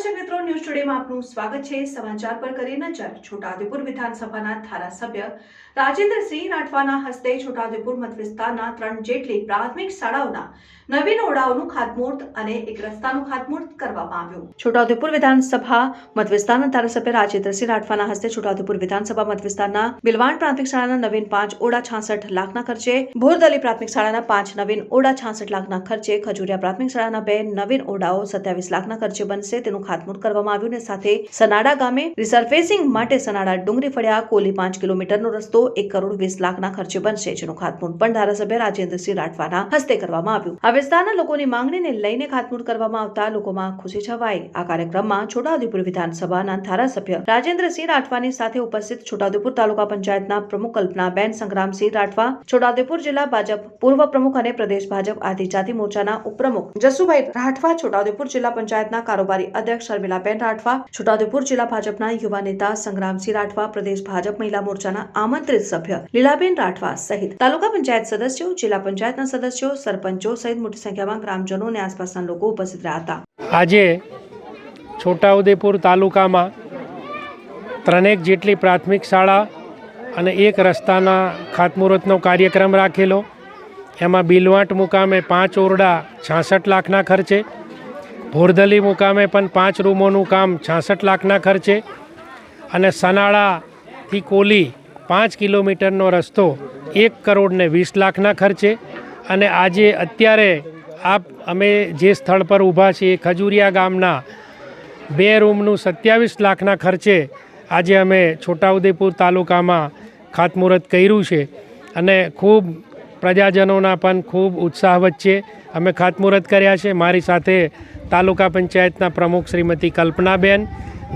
દર્શક મિત્રો ન્યૂઝ ટુડેમાં આપનું સ્વાગત છે. સમાચાર પર કરી નજર. છોટાઉદેપુર વિધાનસભાના ધારાસભ્ય રાજેન્દ્રસિંહ રાઠવાના હસ્તે છોટાઉદેપુર મત વિસ્તારના ત્રણ જેટલી પ્રાથમિક શાળાઓના નવીન ઓરડાઓનું ખાતમુહૂર્ત અને એક રસ્તાનું ખાતમુહૂર્ત કરવામાં આવ્યું. છોટાઉદેપુર વિધાનસભા મત વિસ્તારના ધારાસભ્ય રાજેન્દ્રસિંહ રાઠવાના હસ્તે છોટાઉદેપુર વિધાનસભા મત વિસ્તારના બિલવાણ પ્રાથમિક શાળાના નવીન પાંચ ઓરડા છાસઠ લાખના ખર્ચે ભોરદલી પ્રાથમિક શાળાના પાંચ નવીન ઓરડા છાસઠ લાખના ખર્ચે, ખજુરિયા પ્રાથમિક શાળાના બે નવીન ઓરડાઓ સત્યાવીસ લાખના ખર્ચે બનશે. તેનું ખાતમુહૂર્ત કરવામાં આવ્યું અને સાથે સનાડા ગામે રિસર્ફેસિંગ માટે સનાડા ડુંગરી ફળિયા કોલી પાંચ કિલોમીટરનો રસ્તો એક કરોડ વીસ લાખના ખર્ચે બનશે, જેનું ખાતમુહૂર્ત પણ ધારાસભ્ય રાજેન્દ્રસિંહ રાઠવાના હસ્તે કરવામાં આવ્યું. આ વિસ્તારના લોકોની માંગણીને લઈને ખાતમુહૂર્ત કરવામાં આવતા લોકોમાં ખુશી છવાઈ. આ કાર્યક્રમમાં છોટાઉદેપુર વિધાનસભાના ધારાસભ્ય રાજેન્દ્રસિંહ રાઠવાની સાથે ઉપસ્થિત છોટાઉદેપુર તાલુકા પંચાયતના પ્રમુખ કલ્પનાબેન સંગ્રામસિંહ રાઠવા, છોટાઉદેપુર જિલ્લા ભાજપ પૂર્વ પ્રમુખ અને પ્રદેશ ભાજપ આદિજાતિ મોરચાના ઉપપ્રમુખ જસુભાઈ રાઠવા, છોટાઉદેપુર જિલ્લા પંચાયતના કારોબારી અધ્યક્ષ શર્મિલાબેન રાઠવા છોટાઉદેપુર જિલ્લા ભાજપના યુવા નેતા સંગ્રામસિંહ રાઠવા પ્રદેશ ભાજપ મહિલા મોરચાના આમંત્રિત સભ્ય લીલાબેન રાઠવા સહિત તાલુકા પંચાયત સદસ્યો જિલ્લા પંચાયતના સદસ્યો સરપંચો સહિત મોટી સંખ્યામાં ગ્રામજનો અને આસપાસના લોકો ઉપસ્થિત રહ્યા હતા આજે છોટાઉદેપુર તાલુકામાં ત્રણેક જેટલી પ્રાથમિક શાળા અને એક રસ્તાના ખાતમુહૂર્તનો કાર્યક્રમ રાખેલો. એમાં બિલવાંટ મુકામે પાંચ ઓરડા છાસઠ લાખના ખર્ચે ભોરદલી મુકામે પણ પાંચ રૂમોનું કામ છાસઠ લાખના ખર્ચે અને સનાળાથી કોલી પાંચ કિલોમીટરનો રસ્તો એક કરોડને વીસ લાખના ખર્ચે. અને આજે અત્યારે આપ અમે જે સ્થળ પર ઊભા છીએ, ખજુરિયા ગામના બે રૂમનું સત્યાવીસ લાખના ખર્ચે આજે અમે છોટાઉદેપુર તાલુકામાં ખાતમુહૂર્ત કર્યું છે. અને ખૂબ પ્રજાજનોના પણ ખૂબ ઉત્સાહ વચ્ચે અમે ખાતમુહૂર્ત કર્યા છે. મારી સાથે તાલુકા પંચાયતના પ્રમુખ શ્રીમતી કલ્પનાબેન,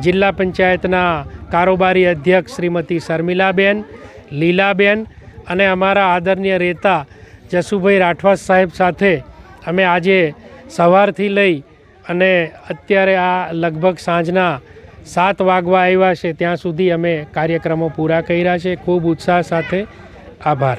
જિલ્લા પંચાયતના કારોબારી અધ્યક્ષ શ્રીમતી શર્મિલાબેન, લીલાબેન અને અમારા આદરણીય રહેતા જસુભાઈ રાઠવા સાહેબ સાથે અમે આજે સવારથી લઈ અને અત્યારે આ લગભગ સાંજના સાત વાગવા આવ્યા છે. ત્યાં સુધી અમે કાર્યક્રમો પૂરા કર્યા છે. ખૂબ ઉત્સાહ સાથે. આભાર.